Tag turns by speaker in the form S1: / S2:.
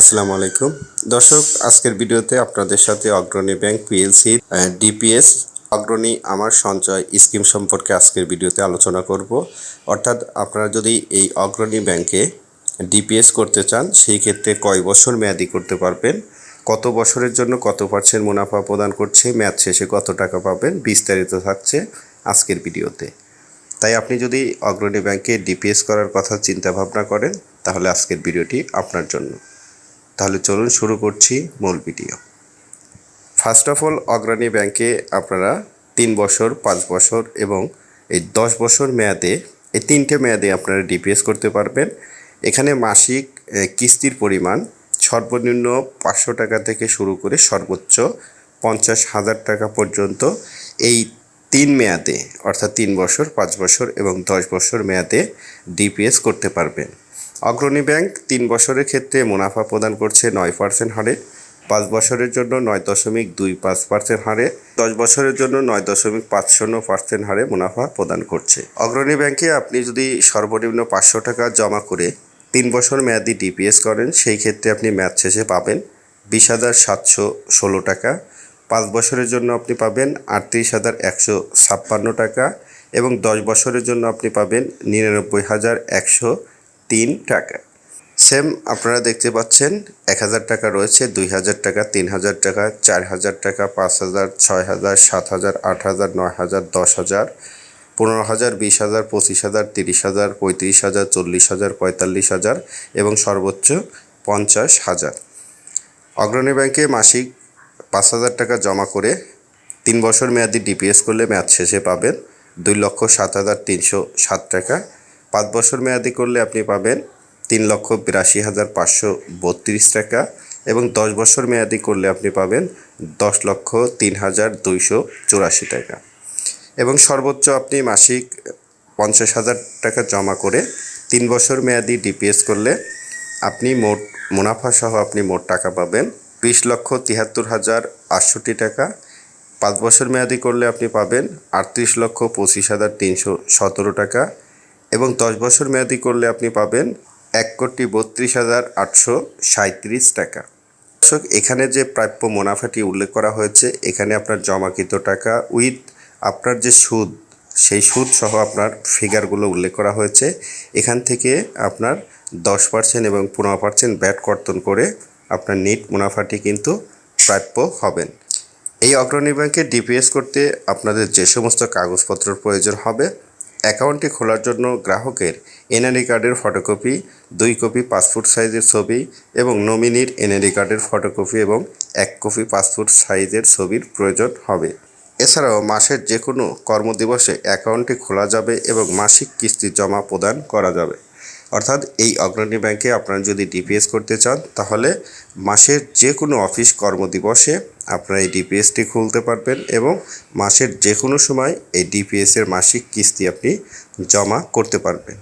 S1: আসসালামু আলাইকুম। দর্শক, আজকের ভিডিওতে আপনাদের সাথে Agrani bank PLC DPS Agrani আমার সঞ্চয় স্কিম সম্পর্কে আজকের ভিডিওতে আলোচনা করব। অর্থাৎ আপনারা যদি এই অগ্রণী ব্যাংকে ডিপিএস করতে চান, সেই ক্ষেত্রে কয় বছর মেয়াদি করতে পারবেন, কত বছরের জন্য কত পার্সেন্ট মুনাফা প্রদান করছে, মেয়াদ শেষে কত টাকা পাবেন, বিস্তারিত থাকছে আজকের ভিডিওতে। তাই আপনি যদি অগ্রণী ব্যাংকে ডিপিএস করার কথা চিন্তা ভাবনা করেন, তাহলে আজকের ভিডিওটি আপনার জন্য। তাহলে চলুন শুরু করছি মূল video. First of all Agrani ব্যাংকে আপনারা তিন বছর, পাঁচ বছর এবং এই দশ বছর মেয়াদে, এই তিনটে মেয়াদে আপনারা ডিপিএস করতে পারবেন। এখানে মাসিক কিস্তির পরিমাণ সর্বনিম্ন পাঁচশো টাকা থেকে শুরু করে সর্বোচ্চ পঞ্চাশ হাজার টাকা পর্যন্ত। এই তিন মেয়াদে, অর্থাৎ তিন বছর, পাঁচ বছর এবং দশ বছর মেয়াদে ডিপিএস করতে পারবেন। অগ্রণী ব্যাংক তিন বছরের ক্ষেত্রে মুনাফা প্রদান করছে নয় পার্সেন্ট হারে, পাঁচ বছরের জন্য নয় দশমিক দুই পাঁচ পার্সেন্ট হারে, দশ বছরের জন্য নয় দশমিক পাঁচ শূন্য পার্সেন্ট হারে মুনাফা প্রদান করছে। অগ্রণী ব্যাংকে আপনি যদি সর্বনিম্ন পাঁচশো টাকা জমা করে তিন বছর মেয়াদি ডিপিএস করেন, সেই ক্ষেত্রে আপনি মেয়াদ শেষে পাবেন বিশ হাজার সাতশো ষোলো টাকা। পাঁচ বছরের জন্য আপনি পাবেন আটত্রিশ হাজার একশো ছাপ্পান্ন টাকা এবং দশ বছরের জন্য আপনি পাবেন নিরানব্বই হাজার একশো তিন টাকা। সেম আপনারা দেখতে পাচ্ছেন, এক হাজার টাকা রয়েছে, দুই হাজার টাকা, তিন হাজার টাকা, চার হাজার টাকা, পাঁচ হাজার, ছয় হাজার, সাত হাজার, আট হাজার, নয় হাজার, দশ হাজার, পনেরো হাজার, বিশ হাজার, পঁচিশ হাজার, তিরিশ হাজার, পঁয়ত্রিশ হাজার, চল্লিশ হাজার, পঁয়তাল্লিশ হাজার এবং সর্বোচ্চ পঞ্চাশ হাজার। অগ্রণী ব্যাংকে মাসিক পাঁচ হাজার টাকা জমা করে তিন বছর মেয়াদি ডিপিএস করলে মেয়াদ শেষে পাবেন দুই লক্ষ সাত হাজার তিনশো সাত টাকা পাঁচ বছর মেয়াদি করলে আপনি পাবেন তিন লক্ষ বিরাশি হাজার পাঁচশো বত্রিশ টাকা এবং দশ বছর মেয়াদি করলে আপনি পাবেন দশ লক্ষ তিন হাজার দুইশো চুরাশি টাকা। এবং সর্বোচ্চ আপনি মাসিক পঞ্চাশ হাজার টাকা জমা করে তিন বছর মেয়াদি ডিপিএস করলে আপনি মোট মুনাফা সহ আপনি মোট টাকা পাবেন বিশ লক্ষ তিয়াত্তর হাজার আটষট্টি টাকা। পাঁচ বছর মেয়াদি করলে আপনি পাবেন আটত্রিশ লক্ষ পঁচিশ হাজার তিনশো সতেরো টাকা এবং দশ বছর মেয়াদি করলে আপনি পাবেন এক কোটি বত্রিশ হাজার আটশো সাঁত্রিশ টাকা। দর্শক, এখানে যে প্রাপ্য মুনাফাটি উল্লেখ করা হয়েছে, এখানে আপনার জমাকৃত টাকা উইথ আপনার যে সুদ, সেই সুদ সহ আপনার ফিগারগুলো উল্লেখ করা হয়েছে। এখান থেকে আপনার দশ পার্সেন্ট এবং পনেরো পার্সেন্ট ব্যাট কর্তন করে আপনার নেট মুনাফাটি কিন্তু প্রাপ্য হবেন। এই অগ্রণী ব্যাংকে ডিপিএস করতে আপনাদের যে সমস্ত কাগজপত্রের প্রয়োজন হবে অ্যাকাউন্টটি খোলার জন্য গ্রাহকের এনআরই কার্ডের ফটোকপি, দুই কপি পাসপোর্ট সাইজের ছবি এবং নমিনির এনআরই কার্ডের ফটোকপি এবং এক কপি পাসপোর্ট সাইজের ছবির প্রয়োজন হবে। এছাড়াও মাসের যে কোনো কর্মদিবসে অ্যাকাউন্টটি খোলা যাবে এবং মাসিক কিস্তি জমা প্রদান করা যাবে। অর্থাৎ এই অগ্রণী ব্যাংকে আপনারা যদি ডিপিএস করতে চান, তাহলে মাসের যে কোনো অফিস কর্মদিবসে আপনারা এই ডিপিএসটি খুলতে পারবেন এবং মাসের যে কোনো সময় এই ডিপিএসের মাসিক কিস্তি আপনি জমা করতে পারবেন।